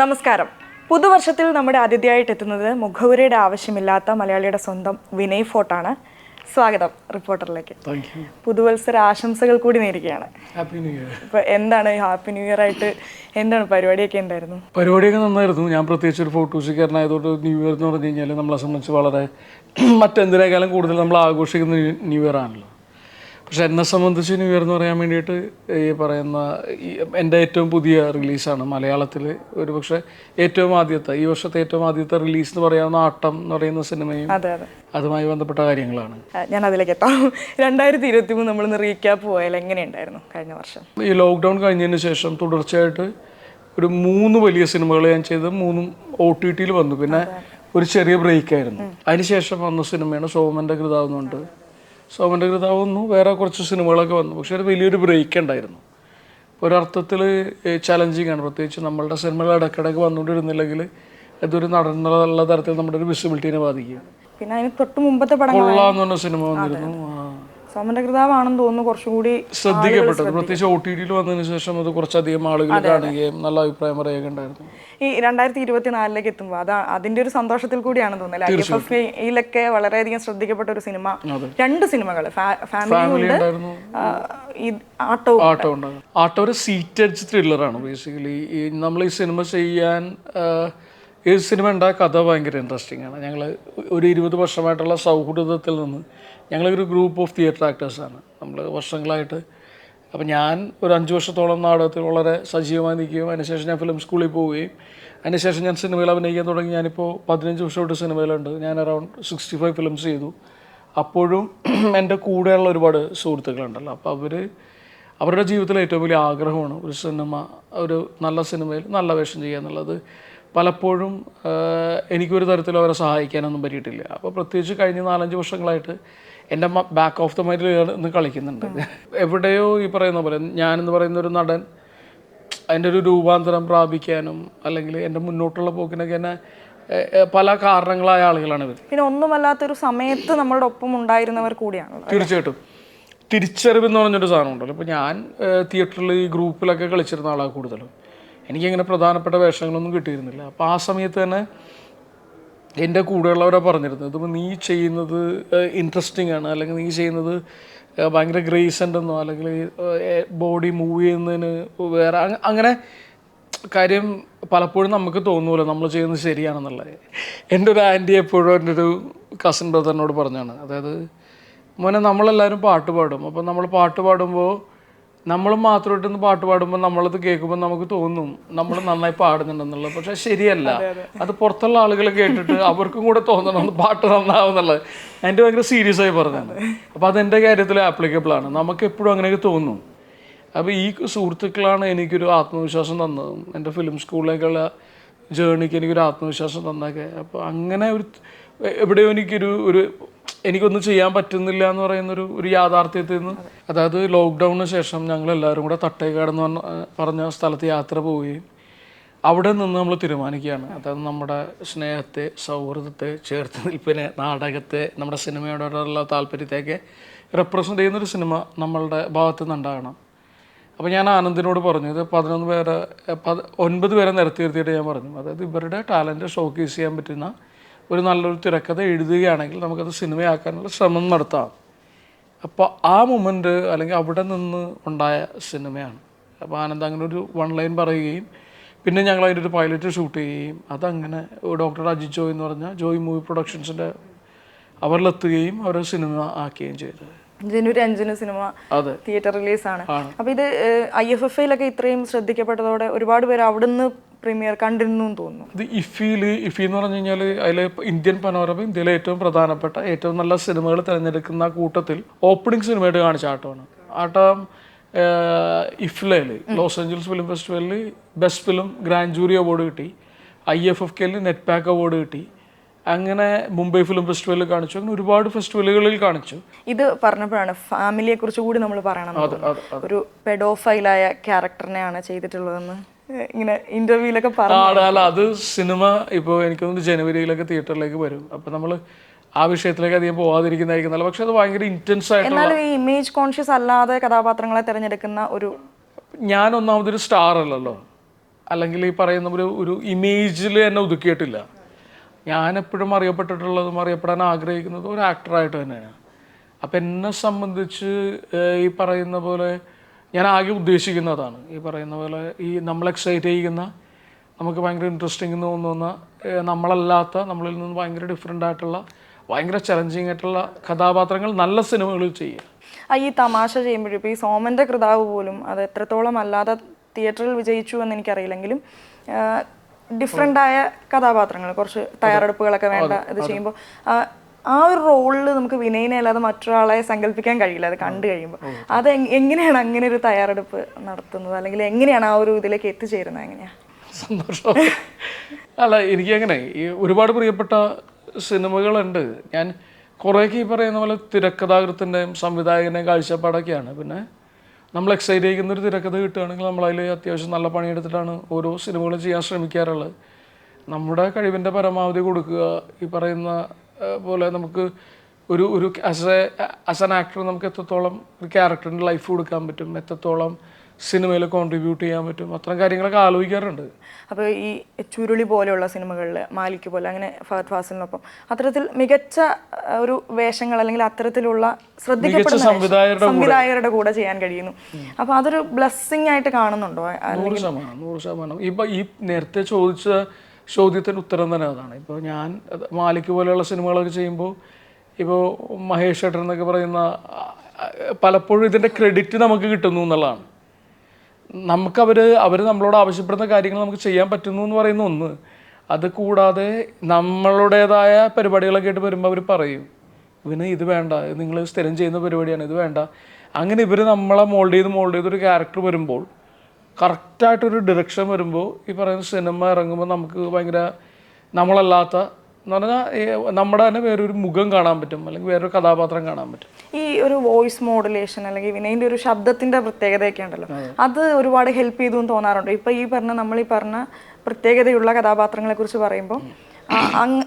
നമസ്കാരം. പുതുവർഷത്തിൽ നമ്മുടെ അതിഥിയായിട്ട് എത്തുന്നത് മുഖവുരയുടെ ആവശ്യമില്ലാത്ത മലയാളിയുടെ സ്വന്തം വിനയ് ഫോർട്ടാണ്. സ്വാഗതം റിപ്പോർട്ടറിലേക്ക്. പുതുവത്സര ആശംസകൾ കൂടി നേരിടുകയാണ് ഹാപ്പി ന്യൂ ഇയർ ഇപ്പൊ എന്താണ് ഹാപ്പി ന്യൂ ഇയർ ആയിട്ട് എന്താണ് പരിപാടിയൊക്കെ എന്തായിരുന്നു? പരിപാടിയൊക്കെ നന്നായിരുന്നു. ഞാൻ പ്രത്യേകിച്ച് ഒരു ഫോട്ടോസുകാരനായതുകൊണ്ട് ന്യൂ ഇയർ എന്ന് പറഞ്ഞു കഴിഞ്ഞാൽ നമ്മളെ സംബന്ധിച്ച് വളരെ മറ്റെന്തിനേക്കാളും കൂടുതൽ നമ്മൾ ആഘോഷിക്കുന്ന ന്യൂ ഇയർ ആണല്ലോ. പക്ഷെ എന്നെ സംബന്ധിച്ച് ന്യൂ ഇയർ എന്ന് പറയാൻ വേണ്ടിയിട്ട് ഈ പറയുന്ന എന്റെ ഏറ്റവും പുതിയ റിലീസാണ് മലയാളത്തിൽ ഒരു പക്ഷേ ഏറ്റവും ആദ്യത്തെ ഈ വർഷത്തെ ഏറ്റവും ആദ്യത്തെ റിലീസ് എന്ന് പറയാവുന്ന ആട്ടം എന്ന് പറയുന്ന സിനിമയും അതെ അതെ. അതുമായി ബന്ധപ്പെട്ട കാര്യങ്ങളാണ്. ഞാൻ അതിലേക്ക് എത്താം. രണ്ടായിരത്തി ഇരുപത്തി മൂന്ന് നമ്മൾ റീക്യാപ്പ് പോയാൽ എങ്ങനെയുണ്ടായിരുന്നു കഴിഞ്ഞ വർഷം? ഈ ലോക്ക്ഡൗൺ കഴിഞ്ഞതിന് ശേഷം തുടർച്ചയായിട്ട് ഒരു മൂന്ന് വലിയ സിനിമകൾ ഞാൻ ചെയ്ത് മൂന്നും ഒ ടി ടിയിൽ വന്നു. പിന്നെ ഒരു ചെറിയ ബ്രേക്ക് ആയിരുന്നു. അതിനുശേഷം വന്ന സിനിമയാണ് സോമന്റെ കൃതാവ് എന്നുണ്ട് സോമന്റെ കൃതാവ് വന്നു വേറെ കുറച്ച് സിനിമകളൊക്കെ വന്നു. പക്ഷേ ഒരു വലിയൊരു ബ്രേക്ക് ഉണ്ടായിരുന്നു. ഒരർത്ഥത്തിൽ ചലഞ്ചിങ് ആണ്. പ്രത്യേകിച്ച് നമ്മളുടെ സിനിമകൾ ഇടയ്ക്കിടയ്ക്ക് വന്നുകൊണ്ടിരുന്നില്ലെങ്കിൽ ഇതൊരു നടന്നുള്ള തരത്തിൽ നമ്മുടെ ഒരു വിസിബിലിറ്റിനെ ബാധിക്കും പിന്നെ അതിന് തൊട്ട് മുമ്പത്തെ പടം കൊള്ളാന്ന് പറഞ്ഞ സിനിമ വന്നിരുന്നു. സോമന്റെ കൃതാവാണെന്ന് തോന്നുന്നു കുറച്ചുകൂടി ശ്രദ്ധിക്കപ്പെട്ടത് പ്രത്യേകിച്ച് ഒ ടി ടിയിൽ വന്നതിന് ശേഷം അത് കുറച്ചധികം ആളുകൾ കാണുകയും നല്ല അഭിപ്രായം പറയുകയൊക്കെ ഉണ്ടായിരുന്നു. ഈ രണ്ടായിരത്തി ഇരുപത്തി നാലിലേക്ക് എത്തുമ്പോൾ അതാ അതിന്റെ ഒരു സന്തോഷത്തിൽ കൂടിയാണ് തോന്നുന്നത് ഐ എഫ് എഫ് യിലൊക്കെ വളരെയധികം ശ്രദ്ധിക്കപ്പെട്ട ഒരു സിനിമ. രണ്ട് സിനിമകൾ ഫാമിലി ആട്ടോ ആട്ടോ ഒരു സീറ്റഡ് ത്രില്ലറാണ് ബേസിക്കലി. നമ്മൾ ഈ സിനിമ ചെയ്യാൻ ഈ സിനിമ ഉണ്ടായ കഥ ഭയങ്കര ഇൻട്രസ്റ്റിംഗ് ആണ്. ഞങ്ങൾ ഒരു ഇരുപത് വർഷമായിട്ടുള്ള സൗഹൃദത്തിൽ നിന്ന് ഞങ്ങളൊരു ഗ്രൂപ്പ് ഓഫ് തിയേറ്റർ ആക്ടേഴ്സാണ് നമ്മൾ വർഷങ്ങളായിട്ട് അപ്പം ഞാൻ ഒരു അഞ്ച് വർഷത്തോളം നാടകത്തിൽ വളരെ സജീവമായി നിൽക്കുകയും അതിനുശേഷം ഞാൻ ഫിലിം സ്കൂളിൽ പോവുകയും അതിനുശേഷം ഞാൻ സിനിമയിൽ അഭിനയിക്കാൻ തുടങ്ങി. ഞാനിപ്പോൾ പതിനഞ്ച് വർഷമായിട്ട് സിനിമയിലുണ്ട് ഞാൻ അറൗണ്ട് സിക്സ്റ്റി ഫൈവ് ഫിലിംസ് ചെയ്തു. അപ്പോഴും എന്റെ കൂടെയുള്ള ഒരുപാട് സുഹൃത്തുക്കളുണ്ടല്ലോ. അപ്പോൾ അവർ അവരുടെ ജീവിതത്തിൽ ഏറ്റവും വലിയ ആഗ്രഹമാണ് ഒരു സിനിമ ഒരു നല്ല സിനിമയിൽ നല്ല വേഷം ചെയ്യുക എന്നുള്ളത്. പലപ്പോഴും എനിക്കൊരു തരത്തിലും അവരെ സഹായിക്കാനൊന്നും പറ്റിയിട്ടില്ല. അപ്പോൾ പ്രത്യേകിച്ച് കഴിഞ്ഞ നാലഞ്ച് വർഷങ്ങളായിട്ട് എന്റെ ബാക്ക് ഓഫ് ദ മൈൻഡിൽ ഇന്ന് കളിക്കുന്നുണ്ട്. എവിടെയോ ഈ പറയുന്ന പോലെ ഞാനെന്ന് പറയുന്ന ഒരു നടൻ അതിന്റെ ഒരു രൂപാന്തരം പ്രാപിക്കാനും അല്ലെങ്കിൽ എന്റെ മുന്നോട്ടുള്ള പോക്കിനൊക്കെ എന്നെ പല കാരണങ്ങളായ ആളുകളാണ് ഇവർ പിന്നെ ഒന്നുമല്ലാത്തൊരു സമയത്ത് നമ്മളുടെ ഒപ്പം ഉണ്ടായിരുന്നവർ കൂടിയാണ്. തീർച്ചയായിട്ടും. തിരിച്ചറിവ് എന്ന് പറഞ്ഞൊരു സാധനം ഉണ്ടല്ലോ ഇപ്പോൾ ഞാൻ തിയേറ്ററിൽ ഈ ഗ്രൂപ്പിലൊക്കെ കളിച്ചിരുന്ന ആളാണ് കൂടുതലും. എനിക്കങ്ങനെ പ്രധാനപ്പെട്ട വേഷങ്ങളൊന്നും കിട്ടിയിരുന്നില്ല. അപ്പോൾ ആ സമയത്ത് തന്നെ എന്റെ കൂടെയുള്ളവരെ പറഞ്ഞിരുന്നത്. ഇതിപ്പോൾ നീ ചെയ്യുന്നത് ഇൻട്രസ്റ്റിംഗ് ആണ്. അല്ലെങ്കിൽ നീ ചെയ്യുന്നത് ഭയങ്കര ഗ്രേസ് ഉണ്ടെന്നോ? അല്ലെങ്കിൽ ബോഡി മൂവ് ചെയ്യുന്നതിന് വേറെ അങ്ങനെ കാര്യം പലപ്പോഴും നമുക്ക് തോന്നൂല. നമ്മൾ ചെയ്യുന്നത് ശരിയാണെന്നുള്ളത് എന്റെ ഒരു ആന്റി എപ്പോഴും എന്റെ ഒരു കസിൻ ബ്രദറിനോട് പറഞ്ഞാണ്. അതായത് മോനെ നമ്മളെല്ലാവരും പാട്ട് പാടും. അപ്പോൾ നമ്മൾ പാട്ട് പാടുമ്പോൾ നമ്മൾ മാത്രമായിട്ടൊന്ന് പാട്ട് പാടുമ്പോൾ നമ്മളത് കേൾക്കുമ്പോൾ നമുക്ക് തോന്നും നമ്മൾ നന്നായി പാടുന്നുണ്ടെന്നുള്ളത്. പക്ഷെ ശരിയല്ല. അത് പുറത്തുള്ള ആളുകൾ കേട്ടിട്ട് അവർക്കും കൂടെ തോന്നണം പാട്ട് നന്നാവുന്നുള്ളത്. എന്റെ ഭയങ്കര സീരിയസ് ആയി പറഞ്ഞാണ് അപ്പോൾ അതെന്റെ കാര്യത്തിൽ ആപ്ലിക്കബിൾ ആണ്. നമുക്ക് എപ്പോഴും അങ്ങനെയൊക്കെ തോന്നും. അപ്പോൾ ഈ സുഹൃത്തുക്കളാണ് എനിക്കൊരു ആത്മവിശ്വാസം തന്നതും. എന്റെ ഫിലിം സ്കൂളിലേക്കുള്ള ജേണിക്ക് എനിക്കൊരു ആത്മവിശ്വാസം തന്നൊക്കെ അപ്പോൾ അങ്ങനെ ഒരു എവിടെയോ എനിക്കൊരു ഒരു എനിക്കൊന്നും ചെയ്യാൻ പറ്റുന്നില്ല എന്ന് പറയുന്ന ഒരു യാഥാർത്ഥ്യത്തിൽ നിന്ന്. അതായത് ലോക്ക്ഡൗണിന് ശേഷം ഞങ്ങൾ എല്ലാവരും കൂടെ തട്ടേക്കാട് എന്ന് പറഞ്ഞ പറഞ്ഞ സ്ഥലത്ത് യാത്ര പോവുകയും അവിടെ നിന്ന് നമ്മൾ തീരുമാനിക്കുകയാണ്. അതായത് നമ്മുടെ സ്നേഹത്തെ സൗഹൃദത്തെ ചേർത്ത് നിൽപ്പിനെ നാടകത്തെ നമ്മുടെ സിനിമയോടുള്ള താല്പര്യത്തെയൊക്കെ റെപ്രസെന്റ് ചെയ്യുന്നൊരു സിനിമ നമ്മളുടെ ഭാഗത്തു നിന്നുണ്ടാകണം അപ്പോൾ ഞാൻ ആനന്ദിനോട് പറഞ്ഞു ഇത് പതിനൊന്ന് പേരെ ഒൻപത് പേരെ നിരത്തി നിർത്തിയിട്ട് ഞാൻ പറഞ്ഞു. അതായത് ഇവരുടെ ടാലന്റ് ഷോക്കേസ് ചെയ്യാൻ പറ്റുന്ന ഒരു നല്ലൊരു തിരക്കഥ എഴുതുകയാണെങ്കിൽ നമുക്കത് സിനിമയാക്കാനുള്ള ശ്രമം നടത്താം. അപ്പോൾ ആ മൊമെന്റ് അല്ലെങ്കിൽ അവിടെ നിന്ന് ഉണ്ടായ സിനിമയാണ്. അപ്പോൾ ആനന്ദ് അങ്ങനെ ഒരു വൺ ലൈൻ പറയുകയും പിന്നെ ഞങ്ങൾ അതിന്റെ ഒരു പൈലറ്റ് ഷൂട്ട് ചെയ്യുകയും അതങ്ങനെ ഡോക്ടർ അജിത് ജോയ് എന്ന് പറഞ്ഞ ജോയ് മൂവി പ്രൊഡക്ഷൻസിന്റെ അവരിലെത്തുകയും അവർ സിനിമ ആക്കുകയും ചെയ്തത് ജനുവരി അഞ്ചിന് സിനിമ തിയേറ്റർ തിയേറ്റർ റിലീസാണ് അപ്പൊ ഇത് ഐ എഫ് എഫ് ഐയിലൊക്കെ ഇത്രയും ശ്രദ്ധിക്കപ്പെട്ടതോടെ ഒരുപാട് പേര് അവിടുന്ന് പ്രീമിയർ കണ്ടിരുന്നു തോന്നുന്നു. ഇത് ഇഫിയിൽ ഇഫി എന്ന് പറഞ്ഞു കഴിഞ്ഞാൽ അതിലെ ഇന്ത്യൻ പനോരമ ഇന്ത്യയിലെ ഏറ്റവും പ്രധാനപ്പെട്ട ഏറ്റവും നല്ല സിനിമകൾ തിരഞ്ഞെടുക്കുന്ന കൂട്ടത്തിൽ ഓപ്പണിംഗ് സിനിമയായിട്ട് കാണിച്ച ആട്ടമാണ്. ആട്ടം ഇഫ്ലയിൽ ലോസ് ഏഞ്ചൽസ് ഫിലിം ഫെസ്റ്റിവലിൽ best film grand jury award കിട്ടി. ഐ എഫ് എഫ് കെയിൽ നെറ്റ് പാക്ക് അവാർഡ് കിട്ടി. അങ്ങനെ മുംബൈ ഫിലിം ഫെസ്റ്റിവലിൽ കാണിച്ചു. അങ്ങനെ ഒരുപാട് ഫെസ്റ്റിവലുകളിൽ കാണിച്ചു. ഇത് പറഞ്ഞപ്പോഴാണ് ഫാമിലിയെ കുറിച്ച് കൂടി നമ്മൾ പറയണം ഒരു പെഡോഫൈലായ ക്യാരക്ടറിനെയാണ് ചെയ്തിട്ടുള്ളതെന്ന്. ഇങ്ങനെ ഇന്റർവ്യൂലൊക്കെ പറഞ്ഞു അല്ല അത് സിനിമ ഇപ്പോൾ എനിക്ക് തോന്നുന്നു ജനുവരിയിലൊക്കെ തിയേറ്ററിലേക്ക് വരും. അപ്പം നമ്മൾ ആ വിഷയത്തിലേക്ക് അധികം പോവാതിരിക്കുന്നതായിരിക്കും നല്ല പക്ഷെ അത് ഭയങ്കര ഇന്റൻസ് ആയിട്ട് എന്നാലും ഈ ഇമേജ് കോൺഷ്യസ് അല്ലാതെ കഥാപാത്രങ്ങളെ തിരഞ്ഞെടുക്കുന്ന ഒരു ഞാൻ ഒന്നാമതൊരു സ്റ്റാർ അല്ലല്ലോ. അല്ലെങ്കിൽ ഈ പറയുന്ന ഒരു ഒരു ഇമേജിൽ എന്നെ ഒതുക്കിയിട്ടില്ല. ഞാൻ എപ്പോഴും അറിയപ്പെട്ടിട്ടുള്ളതും അറിയപ്പെടാൻ ആഗ്രഹിക്കുന്നതും ഒരു ആക്ടറായിട്ട് തന്നെയാണ്. അപ്പം എന്നെ സംബന്ധിച്ച് ഈ പറയുന്ന പോലെ ഞാൻ ആകെ ഉദ്ദേശിക്കുന്നതാണ്. ഈ പറയുന്ന പോലെ ഈ നമ്മൾ എക്സൈറ്റ് ചെയ്യുന്ന നമുക്ക് ഭയങ്കര ഇൻട്രസ്റ്റിംഗ് എന്ന് തോന്നുന്ന നമ്മളല്ലാത്ത നമ്മളിൽ നിന്ന് ഭയങ്കര ഡിഫറെന്റ് ആയിട്ടുള്ള ഭയങ്കര ചലഞ്ചിങ് ആയിട്ടുള്ള കഥാപാത്രങ്ങൾ നല്ല സിനിമകളിൽ ചെയ്യുക. ആ ഈ തമാശ ചെയ്യുമ്പോഴും ഇപ്പോൾ ഈ സോമന്റെ കൃതാവ് പോലും അത് എത്രത്തോളം അല്ലാതെ തിയേറ്ററിൽ വിജയിച്ചു എന്ന് എനിക്കറിയില്ലെങ്കിലും ഡിഫറെന്റ് ആയ കഥാപാത്രങ്ങൾ കുറച്ച് തയ്യാറെടുപ്പുകളൊക്കെ വേണ്ട ഇത് ചെയ്യുമ്പോൾ ആ ഒരു റോളിൽ നമുക്ക് വിനയനെ അല്ലാതെ മറ്റൊരാളെ സങ്കല്പിക്കാൻ കഴിയില്ല. അത് കണ്ടു കഴിയുമ്പോൾ അത് എങ്ങനെയാണ് അങ്ങനെ ഒരു തയ്യാറെടുപ്പ് നടത്തുന്നത്? അല്ലെങ്കിൽ എങ്ങനെയാണ് ആ ഒരു ഇതിലേക്ക് എത്തിച്ചേരുന്നത് എങ്ങനെയാണ് സന്തോഷം. അല്ല എനിക്ക് അങ്ങനെ ഈ ഒരുപാട് പ്രിയപ്പെട്ട സിനിമകളുണ്ട്. ഞാൻ കുറേയൊക്കെ ഈ പറയുന്ന പോലെ തിരക്കഥാകൃത്തിന്റെയും സംവിധായകന്റെയും കാഴ്ചപ്പാടൊക്കെയാണ്. പിന്നെ നമ്മൾ എക്സൈറ്റ് ചെയ്യുന്ന ഒരു തിരക്കഥ കിട്ടുകയാണെങ്കിൽ നമ്മളതിൽ അത്യാവശ്യം നല്ല പണിയെടുത്തിട്ടാണ് ഓരോ സിനിമകളും ചെയ്യാൻ ശ്രമിക്കാറുള്ളത്. നമ്മുടെ കഴിവിന്റെ പരമാവധി കൊടുക്കുക ഈ പറയുന്ന പോലെ നമുക്ക് ഒരു ഒരു as a as an actor നമുക്ക് എത്രത്തോളം ഒരു ക്യാരക്ടറിന്റെ ലൈഫ് കൊടുക്കാൻ പറ്റും എത്രത്തോളം സിനിമയിൽ കോൺട്രിബ്യൂട്ട് ചെയ്യാൻ പറ്റും അത്തരം കാര്യങ്ങളൊക്കെ ആലോചിക്കാറുണ്ട്. അപ്പോൾ ഈ ചുരുളി പോലെയുള്ള സിനിമകളിൽ മാലിക് പോലെ അങ്ങനെ ഫഹദ് ഫാസിലിനൊപ്പം അത്തരത്തിൽ മികച്ച ഒരു വേഷങ്ങൾ അല്ലെങ്കിൽ അത്തരത്തിലുള്ള ശ്രദ്ധിക്കപ്പെടുന്ന സംവിധായകരുടെ കൂടെ. ചെയ്യാൻ കഴിയുന്നു. അപ്പോൾ അതൊരു ബ്ലെസ്സിങ് ആയിട്ട് കാണുന്നുണ്ടോ? നൂറ് ശതമാനം നൂറ് ശതമാനം. ഇപ്പം ഈ നേരത്തെ ചോദിച്ച ചോദ്യത്തിന് ഉത്തരം തന്നെ അതാണ്. ഇപ്പോൾ ഞാൻ മാലിക് പോലെയുള്ള സിനിമകളൊക്കെ ചെയ്യുമ്പോൾ ഇപ്പോൾ മഹേഷ് ഏട്ടൻ എന്നൊക്കെ പറയുന്ന പലപ്പോഴും ഇതിന്റെ ക്രെഡിറ്റ് നമുക്ക് കിട്ടുന്നു എന്നുള്ളതാണ്. നമുക്കവർ അവർ നമ്മളോട് ആവശ്യപ്പെടുന്ന കാര്യങ്ങൾ നമുക്ക് ചെയ്യാൻ പറ്റുന്നു എന്ന് പറയുന്ന ഒന്ന്. അത് കൂടാതെ നമ്മളുടേതായ പരിപാടികളൊക്കെ ആയിട്ട് വരുമ്പോൾ അവർ പറയും ഇവന് ഇത് വേണ്ട നിങ്ങൾ സ്ഥിരം ചെയ്യുന്ന പരിപാടിയാണ് ഇത് വേണ്ട. അങ്ങനെ ഇവർ നമ്മളെ മോൾഡ് ചെയ്ത് മോൾഡ് ചെയ്തൊരു ക്യാരക്ടർ വരുമ്പോൾ കറക്റ്റായിട്ടൊരു ഡിറക്ഷൻ വരുമ്പോൾ ഈ പറയുന്ന സിനിമ ഇറങ്ങുമ്പോൾ നമുക്ക് ഭയങ്കര നമ്മളല്ലാത്ത എന്ന് പറഞ്ഞാൽ നമ്മുടെ തന്നെ വേറൊരു മുഖം കാണാൻ പറ്റും അല്ലെങ്കിൽ വേറൊരു കഥാപാത്രം കാണാൻ പറ്റും. ഈ ഒരു വോയിസ് മോഡുലേഷൻ അല്ലെങ്കിൽ വിനയന്റെ ഒരു ശബ്ദത്തിന്റെ പ്രത്യേകതയൊക്കെ ഉണ്ടല്ലോ. അത് ഒരുപാട് ഹെൽപ്പ് ചെയ്തു എന്ന് തോന്നാറുണ്ട്. ഇപ്പോൾ ഈ പറഞ്ഞ നമ്മൾ ഈ പറഞ്ഞ പ്രത്യേകതയുള്ള കഥാപാത്രങ്ങളെ കുറിച്ച് പറയുമ്പോൾ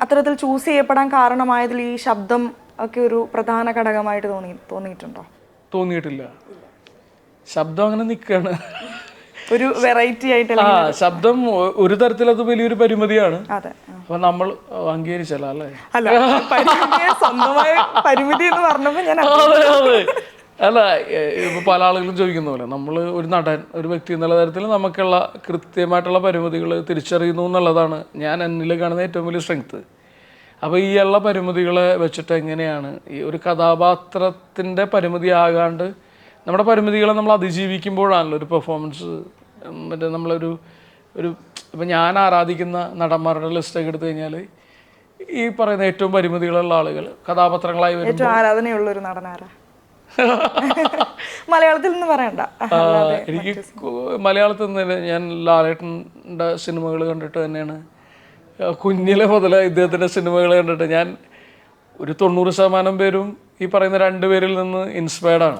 അത്തരത്തിൽ ചൂസ് ചെയ്യപ്പെടാൻ കാരണമായതിൽ ഈ ശബ്ദം ഒക്കെ ഒരു പ്രധാന ഘടകമായിട്ട് തോന്നി തോന്നിയിട്ടുണ്ടോ? തോന്നിയിട്ടില്ല. ശബ്ദം അങ്ങനെ നിൽക്കുകയാണ് ഒരു വെറൈറ്റി ആയിട്ട് ആ ശബ്ദം ഒരു ഒരു തരത്തിലത് വലിയൊരു പരിമിതിയാണ്. അതെ അപ്പൊ നമ്മൾ അംഗീകരിച്ചല്ല അല്ലേ? അല്ല സ്വന്തമായ പരിമിതി എന്ന് പറഞ്ഞപ്പോ ഞാൻ അതെ അതെ. അല്ല ഇപ്പൊ പല ആളുകളും ചോദിക്കുന്ന പോലെ നമ്മൾ ഒരു നടൻ ഒരു വ്യക്തി എന്നുള്ള തരത്തിൽ നമുക്കുള്ള കൃത്യമായിട്ടുള്ള പരിമിതികൾ തിരിച്ചറിയുന്നു എന്നുള്ളതാണ് ഞാൻ എന്നിൽ കാണുന്ന ഏറ്റവും വലിയ സ്ട്രെങ്ത് അപ്പോൾ ഈ ഉള്ള പരിമിതികളെ വെച്ചിട്ട് എങ്ങനെയാണ് ഈ ഒരു കഥാപാത്രത്തിന്റെ പരിമിതി ആകാണ്ട് നമ്മുടെ പരിമിതികളെ നമ്മൾ അതിജീവിക്കുമ്പോഴാണല്ലോ ഒരു പെർഫോമൻസ് മറ്റേ നമ്മളൊരു ഒരു ഇപ്പം ഞാൻ ആരാധിക്കുന്ന നടന്മാരുടെ ലിസ്റ്റൊക്കെ എടുത്തു കഴിഞ്ഞാൽ ഈ പറയുന്ന ഏറ്റവും പരിമിതികളുള്ള ആളുകൾ കഥാപാത്രങ്ങളായി ഏറ്റവും ആരാധനയുള്ള ഒരു നടനാരാ? മലയാളത്തിൽ നിന്ന് പറയണ്ട. എനിക്ക് മലയാളത്തിൽ നിന്ന് തന്നെ ഞാൻ ലാലേട്ടന്റെ സിനിമകൾ കണ്ടിട്ട് തന്നെയാണ്. കുഞ്ഞിലെ മുതൽ ഇദ്ദേഹത്തിന്റെ സിനിമകൾ കണ്ടിട്ട് ഞാൻ ഒരു തൊണ്ണൂറ് ശതമാനം പേരും ഈ പറയുന്ന രണ്ട് പേരിൽ നിന്ന് ഇൻസ്പയർഡ് ആണ്.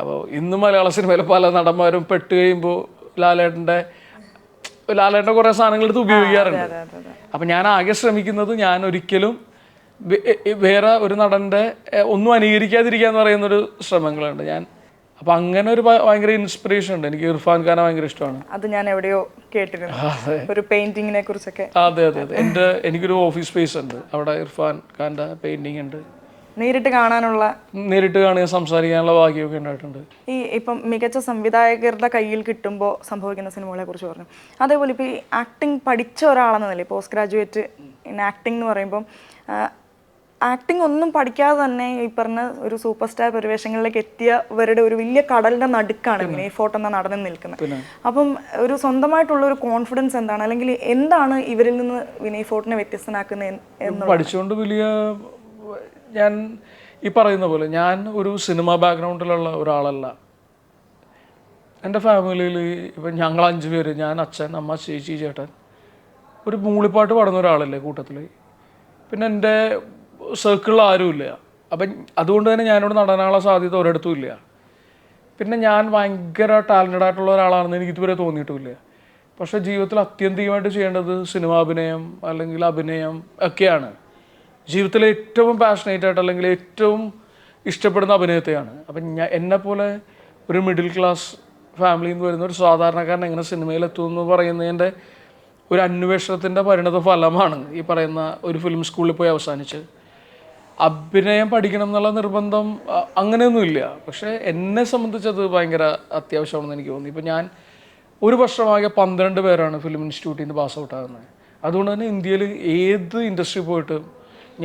അപ്പോൾ ഇന്ന് മലയാള സിനിമയിലെ പല നടന്മാരും പെട്ട് കഴിയുമ്പോൾ ലാലേട്ടന്റെ ലാലേട്ടന്റെ കുറേ സാധനങ്ങൾ എടുത്ത് ഉപയോഗിക്കാറുണ്ട്. അപ്പം ഞാൻ ആകെ ശ്രമിക്കുന്നത് ഞാൻ ഒരിക്കലും വേറെ ഒരു നടന്റെ ഒന്നും അനുകരിക്കാതിരിക്കുക എന്ന് പറയുന്നൊരു ശ്രമങ്ങളുണ്ട്. ഞാൻ അപ്പം അങ്ങനെ ഒരു ഭയങ്കര ഇൻസ്പിറേഷൻ ഉണ്ട്. എനിക്ക് ഇർഫാൻ ഖാനെ ഭയങ്കര ഇഷ്ടമാണ്. അത് ഞാൻ എവിടെയോ കേട്ടിരുന്നു ഒരു പെയിന്റിങ്ങിനെ കുറിച്ചൊക്കെ. അതെ അതെ അതെ. എന്റെ എനിക്കൊരു ഓഫീസ് സ്പേസ് ഉണ്ട്. അവിടെ ഇർഫാൻ ഖാന്റെ പെയിന്റിങ് ഉണ്ട്. നേരിട്ട് കാണാനുള്ള നേരിട്ട് കാണുക സംസാരിക്കാനുള്ള ഭാഗ്യമൊക്കെ ഉണ്ടായിട്ടുണ്ട്. ഈ ഇപ്പം മികച്ച സംവിധായകരുടെ കയ്യിൽ കിട്ടുമ്പോൾ സംഭവിക്കുന്ന സിനിമകളെ കുറിച്ച് പറഞ്ഞു. അതേപോലെ ഇപ്പോൾ ഈ ആക്ടിങ് പഠിച്ച ഒരാളെന്ന നിലയിൽ പോസ്റ്റ് ഗ്രാജുവേറ്റ് ഇൻ ആക്ടിങ് എന്ന് പറയുമ്പം ആക്ടിങ് ഒന്നും പഠിക്കാതെ തന്നെ ഈ പറഞ്ഞ ഒരു സൂപ്പർ സ്റ്റാർ പരിവേഷങ്ങളിലേക്ക് എത്തിയവരുടെ ഒരു വലിയ കടലിന്റെ നടുക്കാണ് ഈ ഫോട്ടോ എന്ന നടന്നു നിൽക്കുന്നത്. അപ്പം ഒരു സ്വന്തമായിട്ടുള്ള ഒരു കോൺഫിഡൻസ് എന്താണ്? അല്ലെങ്കിൽ എന്താണ് ഇവരിൽ നിന്ന് വിനയ് ഫോർട്ടിനെ വ്യത്യസ്തനാക്കുന്നത് പഠിച്ചുകൊണ്ട് വലിയ ഞാൻ ഈ പറയുന്ന പോലെ ഞാൻ ഒരു സിനിമ ബാക്ക്ഗ്രൗണ്ടിലുള്ള ഒരാളല്ല. എന്റെ ഫാമിലിയിൽ ഇപ്പം ഞങ്ങൾ അഞ്ച് പേര് ഞാൻ അച്ഛൻ അമ്മ ചേച്ചി ചേട്ടൻ ഒരു മൂളിപ്പാട്ട് പാടുന്ന ഒരാളല്ലേ കൂട്ടത്തിൽ പിന്നെ എന്റെ സർക്കിളിൽ ആരുമില്ല അപ്പം അതുകൊണ്ട് തന്നെ ഞാനോട് നടനാനുള്ള സാധ്യത ഒരിടത്തും ഇല്ല. പിന്നെ ഞാൻ ഭയങ്കര ടാലന്റഡ് ആയിട്ടുള്ള ഒരാളാണെന്ന് എനിക്ക് ഇതുവരെ തോന്നിയിട്ടുമില്ല പക്ഷേ ജീവിതത്തിൽ അത്യന്തികമായിട്ട് ചെയ്യേണ്ടത് സിനിമാഭിനയം അല്ലെങ്കിൽ അഭിനയം ഒക്കെയാണ്. ജീവിതത്തിൽ ഏറ്റവും പാഷനേറ്റ് ആയിട്ട് അല്ലെങ്കിൽ ഏറ്റവും ഇഷ്ടപ്പെടുന്ന അഭിനയത്തെയാണ്. അപ്പം ഞാൻ എന്നെപ്പോലെ ഒരു മിഡിൽ ക്ലാസ് ഫാമിലിയിൽ നിന്ന് വരുന്ന ഒരു സാധാരണക്കാരൻ എങ്ങനെ സിനിമയിലെത്തും എന്ന് പറയുന്നതിന്റെ ഒരു അന്വേഷണത്തിന്റെ പരിണത ഫലമാണ് ഈ പറയുന്ന ഒരു ഫിലിം സ്കൂളിൽ പോയി അവസാനിച്ച് അഭിനയം പഠിക്കണം എന്നുള്ള നിർബന്ധം അങ്ങനെയൊന്നും അങ്ങനെയൊന്നുമില്ല. പക്ഷേ എന്നെ സംബന്ധിച്ചത് ഭയങ്കര അത്യാവശ്യമാണെന്ന് എനിക്ക് തോന്നി. ഇപ്പം ഞാൻ ഒരു വർഷമാകെ പന്ത്രണ്ട് പേരാണ് ഫിലിം ഇൻസ്റ്റിറ്റ്യൂട്ടിൽ നിന്ന് പാസ് ഔട്ട് ആകുന്നത്. അതുകൊണ്ട് തന്നെ ഇന്ത്യയിൽ ഏത് ഇൻഡസ്ട്രി പോയിട്ട്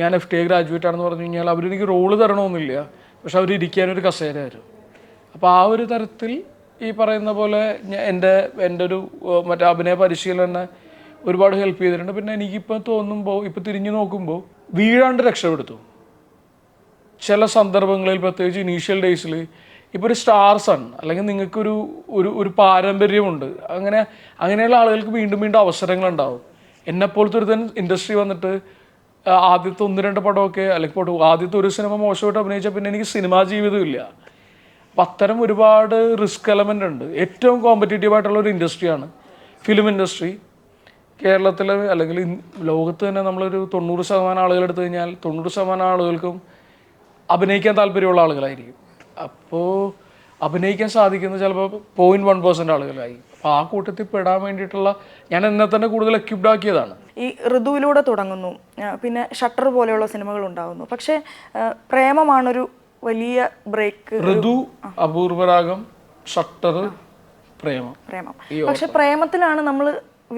ഞാൻ എഫ് ടി എ ഗ്രാജുവേറ്റ് ആണെന്ന് പറഞ്ഞു കഴിഞ്ഞാൽ അവരെനിക്ക് റോൾ തരണമെന്നില്ല. പക്ഷെ അവർ കസേര തരും അപ്പോൾ ആ ഒരു തരത്തിൽ ഈ പറയുന്ന പോലെ എന്റെ എന്റെ ഒരു മറ്റേ അഭിനയ പരിശീലനം തന്നെ ഒരുപാട് ഹെൽപ്പ് ചെയ്തിട്ടുണ്ട്. പിന്നെ എനിക്കിപ്പോൾ തോന്നുമ്പോൾ ഇപ്പോൾ തിരിഞ്ഞു നോക്കുമ്പോൾ വീഴാണ്ട് രക്ഷപ്പെടുത്തു. ചില സന്ദർഭങ്ങളിൽ പ്രത്യേകിച്ച് ഇനീഷ്യൽ ഡേയ്സിൽ ഇപ്പോൾ ഒരു സ്റ്റാർ സൺ അല്ലെങ്കിൽ നിങ്ങൾക്കൊരു ഒരു ഒരു പാരമ്പര്യമുണ്ട്. അങ്ങനെ അങ്ങനെയുള്ള ആളുകൾക്ക് വീണ്ടും വീണ്ടും അവസരങ്ങളുണ്ടാവും. എന്നെപ്പോലത്തെ ഒരു തന്നെ ഇൻഡസ്ട്രി വന്നിട്ട് ആദ്യത്തെ ഒന്ന് രണ്ട് പടമൊക്കെ അല്ലെങ്കിൽ പോട്ടെ ആദ്യത്തെ ഒരു സിനിമ മോശമായിട്ട് അഭിനയിച്ചാൽ പിന്നെ എനിക്ക് സിനിമാ ജീവിതമില്ല അപ്പം അത്തരം ഒരുപാട് റിസ്ക് എലമെന്റ് ഉണ്ട്. ഏറ്റവും കോമ്പറ്റേറ്റീവ് ആയിട്ടുള്ള ഒരു ഇൻഡസ്ട്രിയാണ് ഫിലിം ഇൻഡസ്ട്രി കേരളത്തിൽ അല്ലെങ്കിൽ ലോകത്ത് തന്നെ നമ്മളൊരു തൊണ്ണൂറ് ശതമാനം ആളുകൾ എടുത്തു കഴിഞ്ഞാൽ തൊണ്ണൂറ് ശതമാനം ആളുകൾക്കും അഭിനയിക്കാൻ താല്പര്യമുള്ള ആളുകളായിരിക്കും. അപ്പോൾ അഭിനയിക്കാൻ സാധിക്കുന്ന ചിലപ്പോൾ പോയിന്റ് വൺ പെർസെന്റ് ആളുകളായി. അപ്പോൾ ആ കൂട്ടത്തിൽ പെടാൻ വേണ്ടിയിട്ടുള്ള ഞാൻ എന്നെ തന്നെ കൂടുതൽ എക്യുപ്ഡ് ആക്കിയതാണ്. ഈ ഋതുവിലൂടെ തുടങ്ങുന്നു. പിന്നെ ഷട്ടർ പോലെയുള്ള സിനിമകൾ ഉണ്ടാകുന്നു പക്ഷേ പ്രേമമാണൊരു വലിയ ബ്രേക്ക് ഋതു അപൂർവരാഗം ഷട്ടർ പ്രേമം. പ്രേമം. പക്ഷെ പ്രേമത്തിലാണ് നമ്മൾ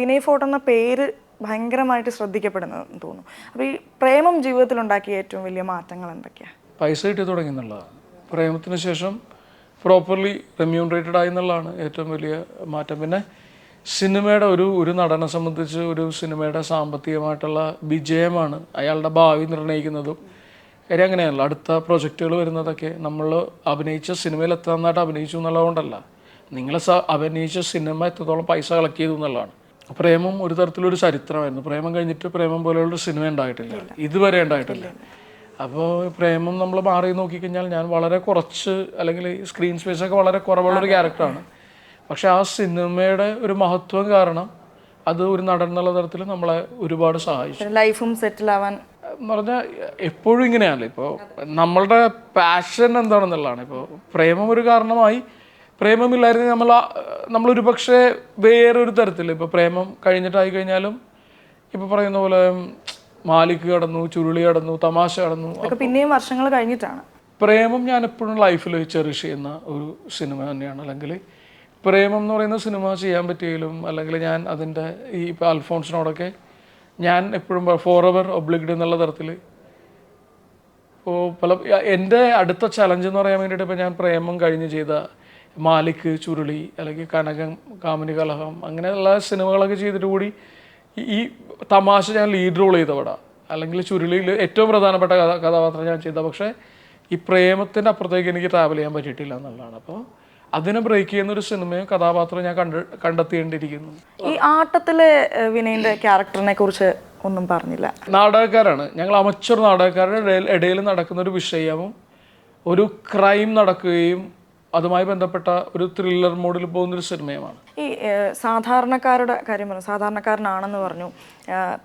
വിനയ് ഫോർട്ട് എന്ന പേര് ഭയങ്കരമായിട്ട് ശ്രദ്ധിക്കപ്പെടുന്നതെന്ന് തോന്നുന്നു. അപ്പോൾ ഈ പ്രേമം ജീവിതത്തിൽ ഉണ്ടാക്കിയ ഏറ്റവും വലിയ മാറ്റങ്ങൾ എന്തൊക്കെയാണ് പൈസ കിട്ടി തുടങ്ങി എന്നുള്ളതാണ്. പ്രേമത്തിന് ശേഷം പ്രോപ്പർലി റെമ്യൂണറേറ്റഡ് ആയി എന്നുള്ളതാണ് ഏറ്റവും വലിയ മാറ്റം. പിന്നെ സിനിമയുടെ ഒരു ഒരു നടനെ സംബന്ധിച്ച് ഒരു സിനിമയുടെ സാമ്പത്തികമായിട്ടുള്ള വിജയമാണ് അയാളുടെ ഭാവി നിർണയിക്കുന്നതും. കാര്യം അങ്ങനെയാണല്ലോ അടുത്ത പ്രൊജക്റ്റുകൾ വരുന്നതൊക്കെ നമ്മൾ അഭിനയിച്ച സിനിമയിൽ എത്ര നന്നായിട്ട് അഭിനയിച്ചു എന്നുള്ളതുകൊണ്ടല്ല. നിങ്ങൾ സ അഭിനയിച്ച സിനിമ എത്രത്തോളം പൈസ കളക്ട് ചെയ്തു എന്നുള്ളതാണ്. പ്രേമം ഒരു തരത്തിലൊരു ചരിത്രമായിരുന്നു. പ്രേമം കഴിഞ്ഞിട്ട് പ്രേമം പോലെയുള്ള സിനിമ ഉണ്ടായിട്ടില്ല. ഇതുവരെ ഉണ്ടായിട്ടില്ല. അപ്പോൾ പ്രേമം നമ്മൾ മാറി നോക്കിക്കഴിഞ്ഞാൽ ഞാൻ വളരെ കുറച്ച് അല്ലെങ്കിൽ സ്ക്രീൻ സ്പേസ് ഒക്കെ വളരെ കുറവുള്ളൊരു ക്യാരക്ടറാണ് പക്ഷെ ആ സിനിമയുടെ ഒരു മഹത്വം കാരണം അത് ഒരു നടൻ എന്നുള്ള തരത്തിൽ നമ്മളെ ഒരുപാട് സഹായിച്ചു. ലൈഫും സെറ്റിൽ ആവാൻ എന്ന് പറഞ്ഞാൽ എപ്പോഴും ഇങ്ങനെയാണല്ലോ. ഇപ്പോൾ നമ്മളുടെ പാഷൻ എന്താണെന്നുള്ളതാണ്. ഇപ്പോൾ പ്രേമം ഒരു കാരണമായി. പ്രേമമില്ലായിരുന്നു നമ്മൾ നമ്മൾ നമ്മളൊരു പക്ഷേ വേറൊരു തരത്തിൽ ഇപ്പോൾ പ്രേമം കഴിഞ്ഞിട്ടായി കഴിഞ്ഞാലും ഇപ്പോൾ പറയുന്ന പോലെ മാലിക്ക് കടന്നു ചുരുളി കടന്നു തമാശ കടന്നു. പിന്നെയും വർഷങ്ങൾ കഴിഞ്ഞിട്ടാണ്. പ്രേമം ഞാൻ എപ്പോഴും ലൈഫിൽ ചെറിഷ് ചെയ്യുന്ന ഒരു സിനിമ തന്നെയാണ്. അല്ലെങ്കിൽ പ്രേമം എന്ന് പറയുന്ന സിനിമ ചെയ്യാൻ പറ്റിയാലും അല്ലെങ്കിൽ ഞാൻ അതിന്റെ ഈ ഇപ്പോൾ അൽഫോൺസിനോടൊക്കെ ഞാൻ എപ്പോഴും ഫോർ എവർ ഒബ്ലിഗ്ഡ് എന്നുള്ള തരത്തിൽ. ഇപ്പോൾ പല എന്റെ അടുത്ത ചലഞ്ച് എന്ന് പറയാൻ വേണ്ടിയിട്ട് ഇപ്പോൾ ഞാൻ പ്രേമം കഴിഞ്ഞ് ചെയ്ത മാലിക് ചുരുളി അല്ലെങ്കിൽ കനകം കാമിനി കലഹം അങ്ങനെയുള്ള സിനിമകളൊക്കെ ചെയ്തിട്ട് കൂടി ഈ തമാശ ഞാൻ ലീഡ് റോൾ ചെയ്ത പടം അല്ലെങ്കിൽ ചുരുളിയിൽ ഏറ്റവും പ്രധാനപ്പെട്ട കഥ കഥാപാത്രം ഞാൻ ചെയ്ത. പക്ഷേ ഈ പ്രേമത്തിന്റെ അപ്പുറത്തേക്ക് എനിക്ക് ട്രാവൽ ചെയ്യാൻ പറ്റിയിട്ടില്ല എന്നുള്ളതാണ്. അപ്പോൾ അതിനെ ബ്രേക്ക് ചെയ്യുന്ന ഒരു സിനിമയും കഥാപാത്രം ഞാൻ കണ്ട് കണ്ടെത്തിയേണ്ടിയിരിക്കുന്നു ഈ ആട്ടത്തിലെ വിനയന്റെ വിനയന്റെ ക്യാരക്ടറിനെ കുറിച്ച് ഒന്നും പറഞ്ഞില്ല. നാടകക്കാരാണ്. ഞങ്ങൾ അമച്ചൊരു നാടകക്കാരുടെ ഇടയിൽ ഇടയിൽ നടക്കുന്ന ഒരു വിഷയവും ഒരു ക്രൈം നടക്കുകയും അതുമായി ബന്ധപ്പെട്ട ഒരു ത്രില്ലർ മോഡിൽ പോകുന്ന ഒരു സിനിമയുമാണ്. ഈ സാധാരണക്കാരുടെ കാര്യം പറഞ്ഞു സാധാരണക്കാരനാണെന്ന് പറഞ്ഞു.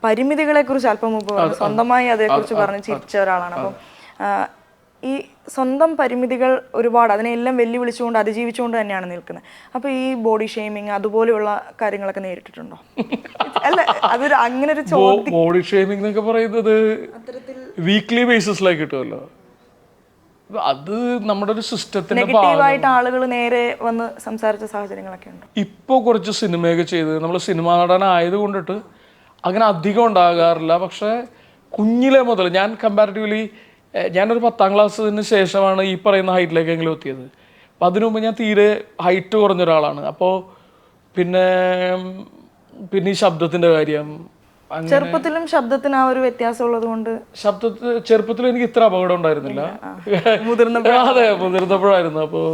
പരിമിതികളെ കുറിച്ച് അല്പം മുമ്പ് പറഞ്ഞു. സ്വന്തമായി അതേക്കുറിച്ച് പറഞ്ഞ് ചിരിച്ച ഒരാളാണ്. അപ്പം ഈ സ്വന്തം പരിമിതികൾ ഒരുപാട് അതിനെല്ലാം വെല്ലുവിളിച്ചുകൊണ്ട് അതിജീവിച്ചുകൊണ്ട് തന്നെയാണ് നിൽക്കുന്നത്. അപ്പോൾ ഈ ബോഡി ഷെയ്മിങ് അതുപോലെയുള്ള കാര്യങ്ങളൊക്കെ നേരിട്ടിട്ടുണ്ടോ? അല്ല അതൊരു അങ്ങനെ ഒരു ബോഡി ഷെയ്മിങ് എന്നൊക്കെ പറയുന്നത് വീക്ക്ലി ബേസിസിലായി കിട്ടുമല്ലോ. അത് നമ്മുടെ ഒരു സിസ്റ്റത്തിന്റെ നെഗറ്റീവായിട്ട് ആളുകൾ നേരെ വന്ന് സംസാരിച്ച സാഹചര്യങ്ങളൊക്കെ ഉണ്ട്. ഇപ്പോൾ കുറച്ച് സിനിമയൊക്കെ ചെയ്ത് നമ്മൾ സിനിമാ നടനായത് കൊണ്ടിട്ട് അങ്ങനെ അധികം ഉണ്ടാകാറില്ല. പക്ഷേ കുഞ്ഞിലെ മുതൽ ഞാൻ കമ്പാരിറ്റീവ്ലി ഞാനൊരു പത്താം ക്ലാസ്സിന് ശേഷമാണ് ഈ പറയുന്ന ഹൈറ്റിലേക്കെങ്കിലും എത്തിയത്. അപ്പം അതിനു മുമ്പ് ഞാൻ തീരെ ഹൈറ്റ് കുറഞ്ഞ ഒരാളാണ്. അപ്പോൾ പിന്നെ പിന്നെ ഈ ശബ്ദത്തിന്റെ കാര്യം ചെറുപ്പത്തിലും ശബ്ദത്തിന് ആ ഒരു വ്യത്യാസം ഉള്ളത് കൊണ്ട് ശബ്ദത്തിൽ ചെറുപ്പത്തിൽ എനിക്ക് ഇത്ര അപകടം ഉണ്ടായിരുന്നില്ല. അതെ മുതിർന്നപ്പോഴായിരുന്നു. അപ്പോൾ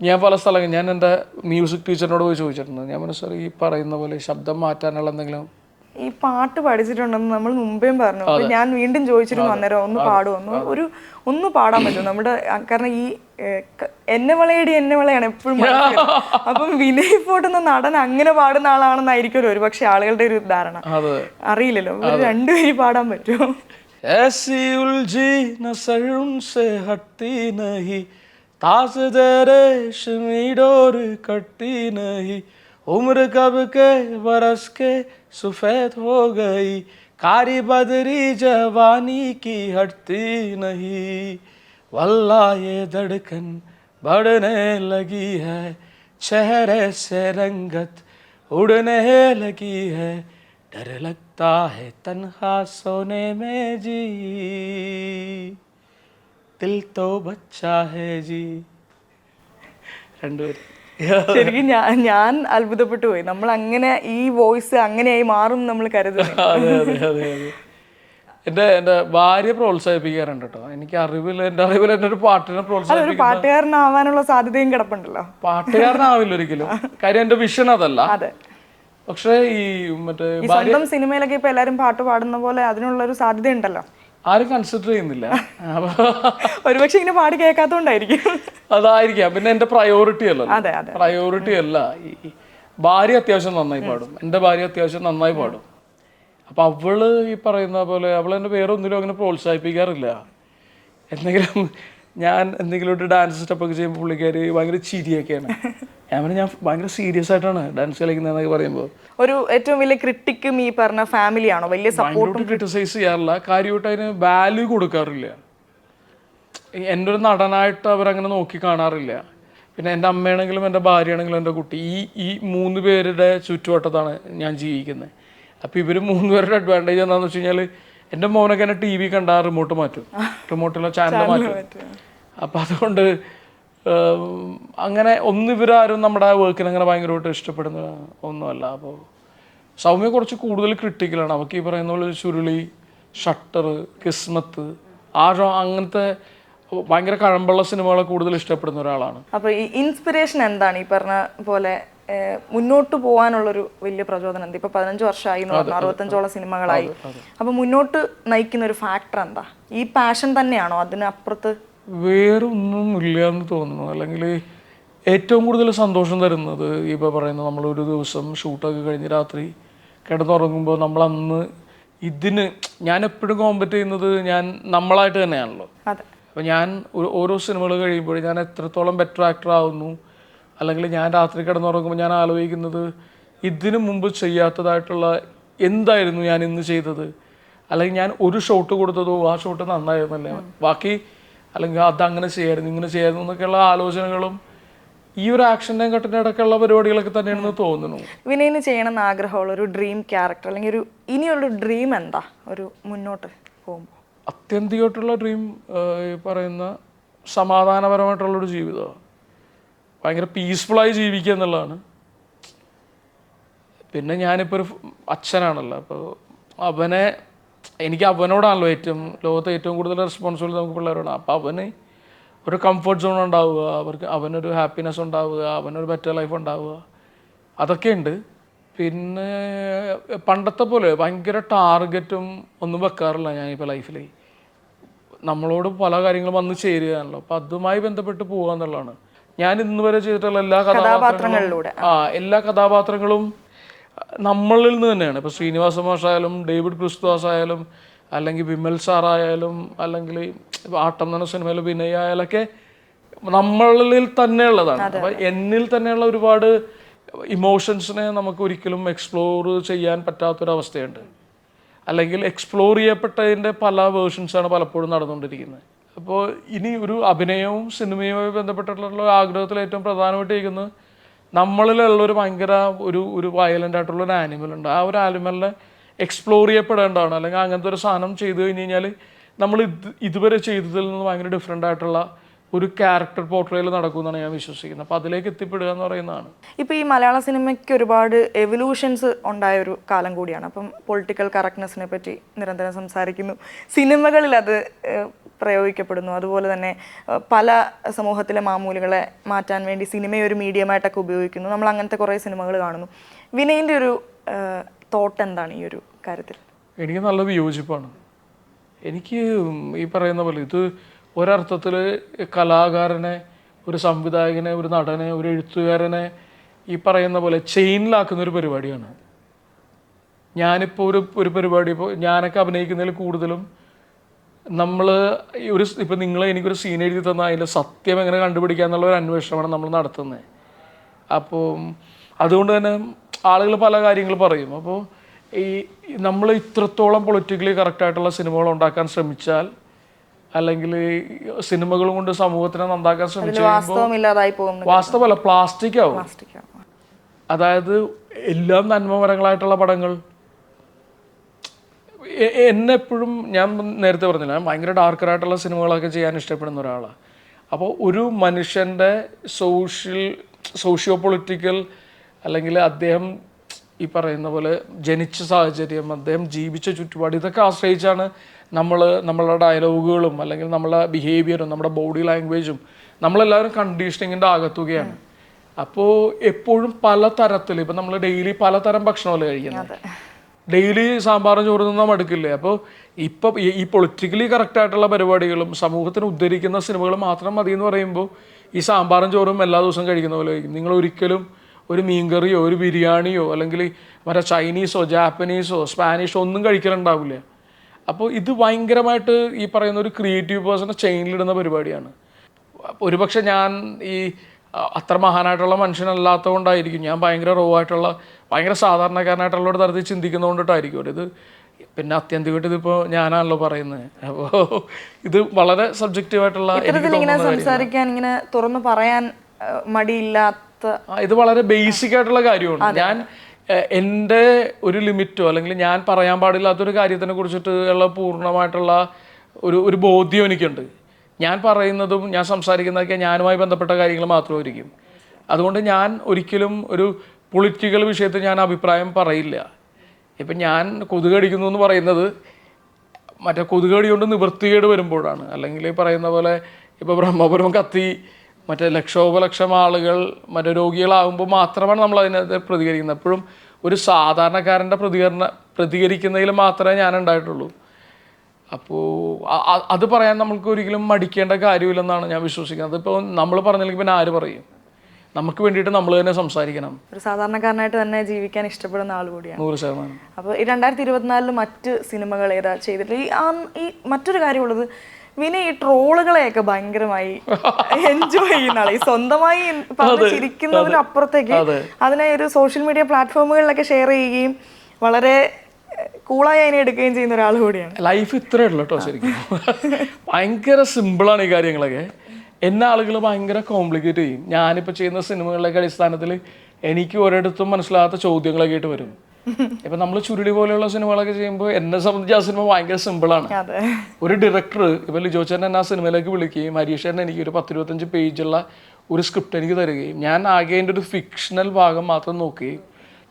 ഞാൻ പല സ്ഥലങ്ങൾ ഞാൻ എന്റെ മ്യൂസിക് ടീച്ചറിനോട് പോയി ചോദിച്ചിട്ടുണ്ട്. ഞാൻ മനസ്സിലായി ഈ പറയുന്ന പോലെ ശബ്ദം മാറ്റാനുള്ള എന്തെങ്കിലും ഈ പാട്ട് പഠിച്ചിട്ടുണ്ടെന്ന് നമ്മൾ മുമ്പേയും പറഞ്ഞു അപ്പൊ ഞാൻ വീണ്ടും ചോദിച്ചിരുന്നു അന്നേരം ഒന്ന് പാടുമോ ഒന്ന് ഒരു ഒന്ന് പാടാൻ പറ്റും നമ്മുടെ ആ, കാരണം ഈ ഏ, ക- എന്നെ വളയടി എന്നെ വളയാണ് എപ്പോഴും മനസ്സിൽ. അപ്പം വിനയ് ഫോർട്ട് എന്ന നടൻ അങ്ങനെ പാടുന്ന ആളാണെന്നായിരിക്കുമല്ലോ ഒരു പക്ഷെ ആളുകളുടെ ഒരു ധാരണ അതെ അറിയില്ലല്ലോ ഒരു രണ്ടുപേരും പാടാൻ പറ്റുമോ ऐसी उलझी नसर उनसे हटती नहीं तास दे रेशमी डोर कटती नहीं उम्र कब के बरस के सफेद हो गई कारी बदरी जवानी की हटती नहीं वल्ला ये धड़कन बढ़ने लगी है चेहरे से रंगत उड़ने लगी है डर लगता है तन्हा सोने में जी दिल तो बच्चा है जी രണ്ടുപേരും ശരിക്കും ഞാൻ ഞാൻ അത്ഭുതപ്പെട്ടു പോയി. നമ്മൾ അങ്ങനെ ഈ വോയിസ് അങ്ങനെയായി മാറും നമ്മൾ കരുതുന്നു. അതെ അതെ അതെ അതെ. എന്റെ എന്റെ ഭാര്യ പ്രോത്സാഹിപ്പിക്കാറുണ്ട് കേട്ടോ എനിക്ക് അറിവിൽ എന്റെ അറിവിൽ എന്റെ ഒരു പാട്ടിനെ അതൊരു പ്രോത്സാഹിപ്പിക്കും പാട്ടുകാരനാവാനുള്ള സാധ്യതയും കിടപ്പുണ്ടല്ലോ. പാട്ടുകാരനാവില്ല ഒരിക്കലും. കാര്യം എന്റെ വിഷൻ അതല്ല. അതെ. പക്ഷേ ഈ മറ്റേ ഈ സ്വന്തം സിനിമയിലൊക്കെ ഇപ്പൊ എല്ലാരും പാട്ട് പാടുന്ന പോലെ അതിനുള്ള ഒരു സാധ്യത ഉണ്ടല്ലോ ആരും കൺസിഡർ ചെയ്യുന്നില്ല. ഒരുപക്ഷെ ഇങ്ങനെ പാടി കേൾക്കാത്തോണ്ടായിരിക്കും അതായിരിക്കാം. പിന്നെ എന്റെ പ്രയോറിറ്റി അല്ല. പ്രയോറിറ്റി അല്ല ഭാര്യ അത്യാവശ്യം നന്നായി പാടും. എന്റെ ഭാര്യ അത്യാവശ്യം നന്നായി പാടും. അപ്പൊ അവൾ ഈ പറയുന്ന പോലെ അവൾ എന്റെ വേറെ ഒന്നിലും അങ്ങനെ പ്രോത്സാഹിപ്പിക്കാറില്ല. എന്തെങ്കിലും ഞാൻ എന്തെങ്കിലും ഒരു ഡാൻസ് സ്റ്റെപ്പ് ഒക്കെ ചെയ്യുമ്പോൾ പുള്ളിക്കാർ ഭയങ്കര ചിരിയൊക്കെയാണ്. ഞാൻ പറഞ്ഞു ഞാൻ ഭയങ്കര സീരിയസ് ആയിട്ടാണ് ഡാൻസ് കളിക്കുന്നതെന്നൊക്കെ പറയുമ്പോൾ ഒരു ഏറ്റവും വലിയ ക്രിട്ടിക്കും ഈ പറഞ്ഞ ഫാമിലിയാണോ വലിയ സപ്പോർട്ടും ക്രിട്ടിസൈസ് ചെയ്യാറില്ല. കാര്യമായിട്ട് അതിന് വാല്യൂ കൊടുക്കാറില്ല. എന്റെ ഒരു നടനായിട്ട് അവരങ്ങനെ നോക്കി കാണാറില്ല. പിന്നെ എന്റെ അമ്മയാണെങ്കിലും എന്റെ ഭാര്യയാണെങ്കിലും എന്റെ കുട്ടി ഈ ഈ മൂന്ന് പേരുടെ ചുറ്റുവട്ടത്താണ് ഞാൻ ജീവിക്കുന്നത്. അപ്പോൾ ഇവർ മൂന്ന് പേരുടെ അഡ്വാന്റേജ് എന്താണെന്ന് വെച്ച് കഴിഞ്ഞാൽ എന്റെ മോനൊക്കെ എന്നെ ടി വി കണ്ടാൽ റിമോട്ട് മാറ്റും. റിമോട്ടിലെ ചാനൽ മാറ്റും. അപ്പം അതുകൊണ്ട് അങ്ങനെ ഒന്നും ഇവരാരും നമ്മുടെ വർക്കിന് അങ്ങനെ ഭയങ്കരമായിട്ട് ഇഷ്ടപ്പെടുന്ന ഒന്നുമല്ല. അപ്പോൾ സൗമ്യ കുറച്ച് കൂടുതൽ ക്രിട്ടിക്കലാണ് അവർക്ക് ഈ പറയുന്ന പോലെ ചുരുളി ഷട്ടർ കിസ്മത്ത് ആ അങ്ങനത്തെ ഭയങ്കര കഴമ്പുള്ള സിനിമകളെ കൂടുതൽ ഇഷ്ടപ്പെടുന്ന ഒരാളാണ്. അപ്പോൾ ഈ ഇൻസ്പിറേഷൻ എന്താണ്? ഈ പറഞ്ഞ പോലെ മുന്നോട്ട് പോകാനുള്ളൊരു വലിയ പ്രചോദനം എന്താ? ഇപ്പൊ പതിനഞ്ച് വർഷമായി എന്ന് പറഞ്ഞു അറുപത്തഞ്ചോളം സിനിമകളായി. അപ്പൊ മുന്നോട്ട് നയിക്കുന്ന ഒരു ഫാക്ടർ എന്താ? ഈ പാഷൻ തന്നെയാണോ അതിനപ്പുറത്ത് വേറെ ഒന്നും ഇല്ല എന്ന് തോന്നുന്നു. അല്ലെങ്കിൽ ഏറ്റവും കൂടുതൽ സന്തോഷം തരുന്നത് ഇപ്പോൾ പറയുന്നത് നമ്മൾ ഒരു ദിവസം ഷൂട്ടൊക്കെ കഴിഞ്ഞ് രാത്രി കിടന്നുറങ്ങുമ്പോൾ നമ്മൾ അന്ന് ഇതിന് ഞാൻ എപ്പോഴും കോമ്പറ്റ് ചെയ്യുന്നത് ഞാൻ നമ്മളായിട്ട് തന്നെയാണല്ലോ. അപ്പൊ ഞാൻ ഓരോ സിനിമകൾ കഴിയുമ്പോൾ ഞാൻ എത്രത്തോളം ബെറ്റർ ആക്ടർ ആവുന്നു അല്ലെങ്കിൽ ഞാൻ രാത്രി കിടന്നുറങ്ങുമ്പോൾ ഞാൻ ആലോചിക്കുന്നത് ഇതിനു മുമ്പ് ചെയ്യാത്തതായിട്ടുള്ള എന്തായിരുന്നു ഞാൻ ഇന്ന് ചെയ്തത്? അല്ലെങ്കിൽ ഞാൻ ഒരു ഷോട്ട് കൊടുത്തതോ ആ ഷോട്ട് നന്നായിരുന്നല്ലേ. ബാക്കി അല്ലെങ്കിൽ അത് അങ്ങനെ ചെയ്യായിരുന്നു ഇങ്ങനെ ചെയ്യായിരുന്നു എന്നൊക്കെയുള്ള ആലോചനകളും ഈ ഒരു ആക്ഷന്റെ കട്ടിന്റെ ഇടയ്ക്കുള്ള പരിപാടികളൊക്കെ തന്നെയാണെന്ന് തോന്നുന്നു. വിനയന് ചെയ്യണമെന്ന് ആഗ്രഹമുള്ള ഒരു ഡ്രീം ക്യാരക്ടർ അല്ലെങ്കിൽ ഒരു ഇനിയുള്ള ഡ്രീം എന്താ? ഒരു മുന്നോട്ട് പോകുമ്പോൾ. അത്യന്തികമായിട്ടുള്ള ഡ്രീം ഈ പറയുന്ന സമാധാനപരമായിട്ടുള്ളൊരു ജീവിതമാണ്. ഭയങ്കര പീസ്ഫുള്ളായി ജീവിക്കുക എന്നുള്ളതാണ്. പിന്നെ ഞാനിപ്പോൾ ഒരു അച്ഛനാണല്ലോ അപ്പോൾ അവനെ എനിക്ക് അവനോടാണല്ലോ ഏറ്റവും ലോകത്തെ ഏറ്റവും കൂടുതൽ റെസ്പോൺസിബിലിറ്റി നമുക്ക് പിള്ളേരോടാണ്. അപ്പോൾ അവന് ഒരു കംഫർട്ട് സോൺ ഉണ്ടാവുക അവർക്ക് അവനൊരു ഹാപ്പിനെസ് ഉണ്ടാവുക അവനൊരു ബെറ്റർ ലൈഫ് ഉണ്ടാവുക. അതൊക്കെയുണ്ട് പിന്നെ പണ്ടത്തെ പോലെ ഭയങ്കര ടാർഗറ്റും ഒന്നും വെക്കാറില്ല ഞാനിപ്പോൾ ലൈഫിൽ നമ്മളോട് പല കാര്യങ്ങളും വന്ന് ചേരുകയാണല്ലോ. അപ്പോൾ അതുമായി ബന്ധപ്പെട്ട് പോകുക എന്നുള്ളതാണ്. ഞാൻ ഇന്ന് വരെ ചെയ്തിട്ടുള്ള എല്ലാ കഥാപാത്രങ്ങളിലൂടെ. ആ എല്ലാ കഥാപാത്രങ്ങളും നമ്മളിൽ നിന്ന് തന്നെയാണ്. ഇപ്പോൾ ശ്രീനിവാസ മാഷായാലും ഡേവിഡ് ക്രിസ്തുദാസ് ആയാലും അല്ലെങ്കിൽ വിമൽ സാറായാലും അല്ലെങ്കിൽ ആട്ടം എന്ന സിനിമയിൽ വിനയ ആയാലൊക്കെ നമ്മളിൽ തന്നെ ഉള്ളതാണ് അപ്പൊ എന്നിൽ തന്നെയുള്ള ഒരുപാട് ഇമോഷൻസിനെ നമുക്ക് ഒരിക്കലും എക്സ്പ്ലോർ ചെയ്യാൻ പറ്റാത്തൊരവസ്ഥയുണ്ട്. അല്ലെങ്കിൽ എക്സ്പ്ലോർ ചെയ്യപ്പെട്ടതിന്റെ പല വേർഷൻസാണ് പലപ്പോഴും നടന്നുകൊണ്ടിരിക്കുന്നത്. അപ്പോൾ ഇനി ഒരു അഭിനയവും സിനിമയുമായി ബന്ധപ്പെട്ടിട്ടുള്ള ആഗ്രഹത്തിൽ ഏറ്റവും പ്രധാനമായിട്ട് ഇരിക്കുന്നത് നമ്മളിലുള്ള ഒരു ഭയങ്കര ഒരു ഒരു വയലന്റ് ആയിട്ടുള്ള ഒരു ആനിമൽ ഉണ്ട്. ആ ഒരു ആനിമലിനെ എക്സ്പ്ലോർ ചെയ്യപ്പെടേണ്ടതാണ്. അല്ലെങ്കിൽ അങ്ങനത്തെ ഒരു സാധനം ചെയ്തു കഴിഞ്ഞ് കഴിഞ്ഞാൽ നമ്മൾ ഇത് ഇതുവരെ ചെയ്തതിൽ നിന്ന് ഭയങ്കര ഡിഫറെന്റ് ആയിട്ടുള്ള ഒരു ക്യാരക്ടർ പോർട്രേയിൽ നടക്കുമെന്നാണ് ഞാൻ വിശ്വസിക്കുന്നത്. അപ്പോൾ അതിലേക്ക് എത്തിപ്പെടുക എന്ന് പറയുന്നതാണ്. ഇപ്പോൾ ഈ മലയാള സിനിമയ്ക്ക് ഒരുപാട് എവല്യൂഷൻസ് ഉണ്ടായ ഒരു കാലം കൂടിയാണ്. അപ്പം പൊളിറ്റിക്കൽ കറക്റ്റ്നെസ്സിനെ പറ്റി നിരന്തരം സംസാരിക്കുന്നു. സിനിമകളിൽ അത് പ്രയോഗിക്കപ്പെടുന്നു. അതുപോലെ തന്നെ പല സമൂഹത്തിലെ മാമൂലുകളെ മാറ്റാൻ വേണ്ടി സിനിമയെ ഒരു മീഡിയമായിട്ടൊക്കെ ഉപയോഗിക്കുന്നു. നമ്മൾ അങ്ങനത്തെ കുറേ സിനിമകൾ കാണുന്നു. വിനയിന്റെ ഒരു തോട്ട് എന്താണ് ഈ ഒരു കാര്യത്തിൽ? എനിക്ക് നല്ല വിയോജിപ്പാണ്. എനിക്ക് ഈ പറയുന്ന പോലെ ഇത് ഒരർത്ഥത്തിൽ കലാകാരനെ ഒരു സംവിധായകനെ ഒരു നടനെ ഒരു എഴുത്തുകാരനെ ഈ പറയുന്ന പോലെ ചെയിനിലാക്കുന്ന ഒരു പരിപാടിയാണ്. ഞാനിപ്പോൾ ഒരു ഒരു പരിപാടി ഇപ്പോൾ ഞാനൊക്കെ അഭിനയിക്കുന്നതിൽ കൂടുതലും നമ്മൾ ഒരു ഇപ്പം നിങ്ങൾ എനിക്കൊരു സീൻ എഴുതി തന്നാൽ അതിന്റെ സത്യം എങ്ങനെ കണ്ടുപിടിക്കുക എന്നുള്ള ഒരു അന്വേഷണമാണ് നമ്മൾ നടത്തുന്നത് അപ്പോൾ അതുകൊണ്ട് തന്നെ ആളുകൾ പല കാര്യങ്ങൾ പറയും. അപ്പോൾ ഈ നമ്മൾ ഇത്രത്തോളം പൊളിറ്റിക്കലി കറക്റ്റായിട്ടുള്ള സിനിമകൾ ഉണ്ടാക്കാൻ ശ്രമിച്ചാൽ അല്ലെങ്കിൽ സിനിമകൾ കൊണ്ട് സമൂഹത്തിനെ നന്നാക്കാൻ ശ്രമിച്ചു വാസ്തവല്ല പ്ലാസ്റ്റിക് ആവും അതായത് എല്ലാം നന്മമരങ്ങളായിട്ടുള്ള പടങ്ങൾ. എന്നെ എപ്പോഴും ഞാൻ നേരത്തെ പറഞ്ഞില്ല ഞാൻ ഭയങ്കര ഡാർക്കറായിട്ടുള്ള സിനിമകളൊക്കെ ചെയ്യാൻ ഇഷ്ടപ്പെടുന്ന ഒരാളാണ്. അപ്പോൾ ഒരു മനുഷ്യന്റെ സോഷ്യൽ സോഷ്യോ പൊളിറ്റിക്കൽ അല്ലെങ്കിൽ അദ്ദേഹം ഈ പറയുന്ന പോലെ ജനിച്ച സാഹചര്യം അദ്ദേഹം ജീവിച്ച ചുറ്റുപാട് ഇതൊക്കെ ആശ്രയിച്ചാണ് നമ്മൾ നമ്മളുടെ ഡയലോഗുകളും അല്ലെങ്കിൽ നമ്മളുടെ ബിഹേവിയറും നമ്മുടെ ബോഡി ലാംഗ്വേജും നമ്മളെല്ലാവരും കണ്ടീഷനിങ്ങിന്റെ ആകത്തുകയാണ്. അപ്പോൾ എപ്പോഴും പല തരത്തിൽ ഇപ്പം നമ്മൾ ഡെയിലി പലതരം ഭക്ഷണമല്ലേ കഴിക്കുന്നത്? ഡെയിലി സാമ്പാറും ചോറ് നിന്നാൽ മടുക്കില്ലേ? അപ്പോൾ ഇപ്പം ഈ- പൊളിറ്റിക്കലി കറക്റ്റ് ആയിട്ടുള്ള പരിപാടികളും സമൂഹത്തിന് ഉദ്ധരിക്കുന്ന സിനിമകൾ മാത്രം മതി എന്ന് പറയുമ്പോൾ ഈ സാമ്പാറും ചോറും എല്ലാ ദിവസവും കഴിക്കുന്ന പോലെ കഴിക്കും നിങ്ങൾ ഒരിക്കലും ഒരു മീൻകറിയോ ഒരു ബിരിയാണിയോ അല്ലെങ്കിൽ മറ്റേ ചൈനീസോ ജാപ്പനീസോ സ്പാനിഷോ ഒന്നും കഴിക്കലുണ്ടാവില്ല. അപ്പോൾ ഇത് ഭയങ്കരമായിട്ട് ഈ പറയുന്ന ഒരു ക്രിയേറ്റീവ് പേഴ്സണെ ചെയിനിലിടുന്ന പരിപാടിയാണ്. ഒരുപക്ഷെ ഞാൻ ഈ അത്ര മഹാനായിട്ടുള്ള മനുഷ്യനല്ലാത്തതുകൊണ്ടായിരിക്കും. ഞാൻ ഭയങ്കര റോ ആയിട്ടുള്ള ഭയങ്കര സാധാരണക്കാരനായിട്ടുള്ള ഒരു തരത്തിൽ ചിന്തിക്കുന്നതുകൊണ്ടിട്ടായിരിക്കും ഇത് പിന്നെ അത്യന്തികമായിട്ട് ഇതിപ്പോൾ ഞാനാണല്ലോ പറയുന്നത്. അപ്പോൾ ഇത് വളരെ സബ്ജക്റ്റീവായിട്ടുള്ള ഇങ്ങനെ സംസാരിക്കാൻ ഇങ്ങനെ തുറന്നു പറയാൻ മടിയില്ലാത്ത ഇത് വളരെ ബേസിക് ആയിട്ടുള്ള കാര്യമാണ്. ഞാൻ എന്റെ ഒരു ലിമിറ്റോ അല്ലെങ്കിൽ ഞാൻ പറയാൻ പാടില്ലാത്തൊരു കാര്യത്തിനെ കുറിച്ചിട്ട് ഉള്ള പൂർണമായിട്ടുള്ള ഒരു ഒരു ബോധ്യം എനിക്കുണ്ട്. ഞാൻ പറയുന്നതും ഞാൻ സംസാരിക്കുന്നതൊക്കെ ഞാനുമായി ബന്ധപ്പെട്ട കാര്യങ്ങൾ മാത്രമായിരിക്കും. അതുകൊണ്ട് ഞാൻ ഒരിക്കലും ഒരു പൊളിറ്റിക്കൽ വിഷയത്തിൽ ഞാൻ അഭിപ്രായം പറയില്ല. ഇപ്പം ഞാൻ കൊതുകടിക്കുന്നു എന്ന് പറയുന്നത് മറ്റേ കൊതുകടി കൊണ്ട് നിവൃത്തികേട് വരുമ്പോഴാണ്. അല്ലെങ്കിൽ പറയുന്ന പോലെ ഇപ്പോൾ ബ്രഹ്മപുരം കത്തി മറ്റേ ലക്ഷോപലക്ഷം ആളുകൾ മറ്റേ രോഗികളാകുമ്പോൾ മാത്രമാണ് നമ്മൾ അതിനകത്ത് പ്രതികരിക്കുന്നത്. എപ്പോഴും ഒരു സാധാരണക്കാരന്റെ പ്രതികരണ പ്രതികരിക്കുന്നതിൽ മാത്രമേ ഞാൻ ഉണ്ടായിട്ടുള്ളൂ. അപ്പോൾ അത് പറയാൻ നമുക്ക് ഒരിക്കലും മടിക്കേണ്ട കാര്യമില്ലെന്നാണ് ഞാൻ വിശ്വസിക്കുന്നത്. ഇപ്പോൾ നമ്മൾ പറഞ്ഞില്ലെങ്കിൽ പിന്നെ ആര് പറയും? നമുക്ക് വേണ്ടിയിട്ട് നമ്മൾ തന്നെ സംസാരിക്കണം. ഒരു സാധാരണക്കാരനായിട്ട് തന്നെ ജീവിക്കാൻ ഇഷ്ടപ്പെടുന്ന ആൾ കൂടിയാണ്. നൂറ് ശതമാനം. അപ്പോൾ ഈ രണ്ടായിരത്തി ഇരുപത്തിനാലിൽ മറ്റ് സിനിമകൾ ഏതാ ചെയ്തിട്ടില്ല ഈ ആ ഈ മറ്റൊരു കാര്യമുള്ളത് വിനെ ഈ ട്രോളുകളെയൊക്കെ ഭയങ്കരമായി എൻജോയ് ചെയ്യുന്ന ആളെ. സ്വന്തമായി ചിരിക്കുന്നതിനപ്പുറത്തേക്ക് അതിനെ ഒരു സോഷ്യൽ മീഡിയ പ്ലാറ്റ്ഫോമുകളിലൊക്കെ ഷെയർ ചെയ്യുകയും വളരെ കൂളായി അതിനെ എടുക്കുകയും ചെയ്യുന്ന ഒരാൾ കൂടിയാണ്. ലൈഫ് ഇത്രേ ഉള്ളൂ കേട്ടോ ശരിക്കും. ഭയങ്കര സിമ്പിളാണ് ഈ കാര്യങ്ങളൊക്കെ. എന്നെ ആളുകൾ ഭയങ്കര കോംപ്ലിക്കേറ്റ് ചെയ്യും. ഞാനിപ്പോൾ ചെയ്യുന്ന സിനിമകളിലൊക്കെ അടിസ്ഥാനത്തിൽ എനിക്ക് ഒരിടത്തും മനസ്സിലാകാത്ത ചോദ്യങ്ങളൊക്കെ ആയിട്ട് വരും. ഇപ്പം നമ്മൾ ചുരുളി പോലെയുള്ള സിനിമകളൊക്കെ ചെയ്യുമ്പോൾ എന്നെ സംബന്ധിച്ച് ആ സിനിമ ഭയങ്കര സിമ്പിളാണ് ആണ്. ഒരു ഡയറക്ടർ ഇപ്പൊ ലിജോ ചേട്ടൻ എന്നെ ആ സിനിമയിലേക്ക് വിളിക്കുകയും ഹരീഷ് ചേട്ടൻ എനിക്ക് ഒരു പത്തിരുപത്തഞ്ച് പേജുള്ള ഒരു സ്ക്രിപ്റ്റ് എനിക്ക് തരികയും ഞാൻ ആകെ എന്റെ ഒരു ഫിക്ഷണൽ ഭാഗം മാത്രം നോക്കുകയും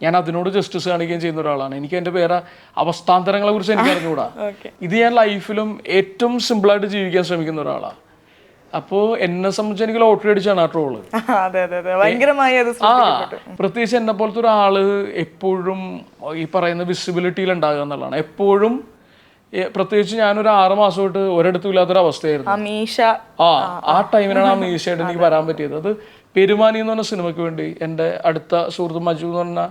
ഞാൻ അതിനോട് ജസ്റ്റിസ് കാണിക്കുകയും ചെയ്യുന്ന ഒരാളാണ്. എനിക്ക് എന്റെ പേര അവസ്ഥാന്തരങ്ങളെ കുറിച്ച് എനിക്ക് അറിഞ്ഞുകൂടാ. ഇത് ഞാൻ ലൈഫിലും ഏറ്റവും സിമ്പിളായിട്ട് ജീവിക്കാൻ ശ്രമിക്കുന്ന ഒരാളാണ് അപ്പോ എന്നെ സംബന്ധിച്ച് എനിക്ക് ലോട്ടറി അടിച്ചാണ് ആ ട്രോൾ ആ പ്രത്യേകിച്ച് എന്നെ പോലത്തെ ഒരാൾ എപ്പോഴും ഈ പറയുന്ന വിസിബിലിറ്റിയിൽ ഉണ്ടാകുക എന്നുള്ളതാണ്. എപ്പോഴും പ്രത്യേകിച്ച് ഞാനൊരു ആറ് മാസമായിട്ട് ഒരിടത്തും ഇല്ലാത്തൊരു അവസ്ഥയായിരുന്നു. ആ ആ ആ ടൈമിനാണ് ആ മീശയായിട്ട് എനിക്ക് വരാൻ പറ്റിയത്. അത് പെരുമാനി എന്ന് പറഞ്ഞ സിനിമയ്ക്ക് വേണ്ടി എന്റെ അടുത്ത സുഹൃത്ത് മജു എന്ന് പറഞ്ഞ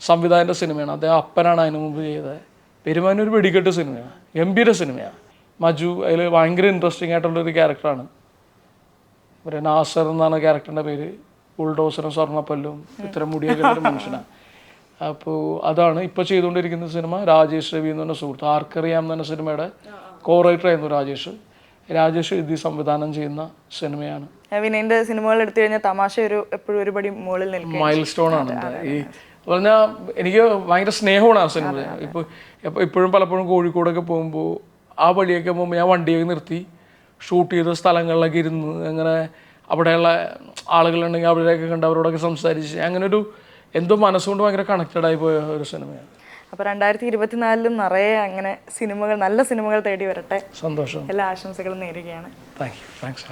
സംവിധായകന്റെ സിനിമയാണ്. അദ്ദേഹം അപ്പനാണ് അതിന് മുമ്പ് ചെയ്തത്. പെരുമാനൂർ ഒരു വെടിക്കെട്ട് സിനിമയാണ്. ഗംഭീര സിനിമയാണ്. മജു അതിൽ ഭയങ്കര ഇൻട്രസ്റ്റിംഗ് ആയിട്ടുള്ളൊരു ക്യാരക്ടറാണ് പിന്നെ നാസർ എന്നാണ് ക്യാരക്ടറിന്റെ പേര്. ബുൾഡോസറും സ്വർണപ്പല്ലും ഇത്തരം മുടിയൊക്കെ മനുഷ്യനാണ് അപ്പോൾ അതാണ് ഇപ്പോൾ ചെയ്തുകൊണ്ടിരിക്കുന്ന സിനിമ രാജേഷ് രവി എന്ന് പറഞ്ഞ സുഹൃത്ത്. ആർക്കറിയാം എന്ന് പറഞ്ഞ സിനിമയുടെ കോ റൈറ്റർ ആയിരുന്നു രാജേഷ്. രാജേഷ് എഴുതി സംവിധാനം ചെയ്യുന്ന സിനിമയാണ്. വിനയന്റെ സിനിമകൾ എടുത്തു കഴിഞ്ഞാൽ തമാശ ഒരു എപ്പോഴും ഒരുപടി മുകളിൽ നിൽക്കും മൈൽ സ്റ്റോൺ ആണ്. ഈ പറഞ്ഞാൽ എനിക്ക് ഭയങ്കര സ്നേഹമാണ് ആ സിനിമ. ഇപ്പോൾ ഇപ്പോൾ ഇപ്പോഴും പലപ്പോഴും കോഴിക്കോടൊക്കെ പോകുമ്പോൾ ആ വഴിയൊക്കെ പോകുമ്പോൾ ഞാൻ വണ്ടിയൊക്കെ നിർത്തി. ഷൂട്ട് ചെയ്ത സ്ഥലങ്ങളിലൊക്കെ ഇരുന്ന് അങ്ങനെ അവിടെയുള്ള ആളുകളുണ്ടെങ്കിൽ അവരെയൊക്കെ കണ്ട് അവരോടൊക്കെ സംസാരിച്ച് അങ്ങനെ ഒരു എന്തോ മനസ്സുകൊണ്ട് ഭയങ്കര കണക്റ്റഡ് ആയി പോയ ഒരു സിനിമയാണ്. അപ്പൊ രണ്ടായിരത്തി ഇരുപത്തിനാലിലും നിറയെ അങ്ങനെ സിനിമകൾ നല്ല സിനിമകൾ തേടി വരട്ടെ. സന്തോഷം. എല്ലാ ആശംസകളും നേരുകയാണ്. Thank you thanks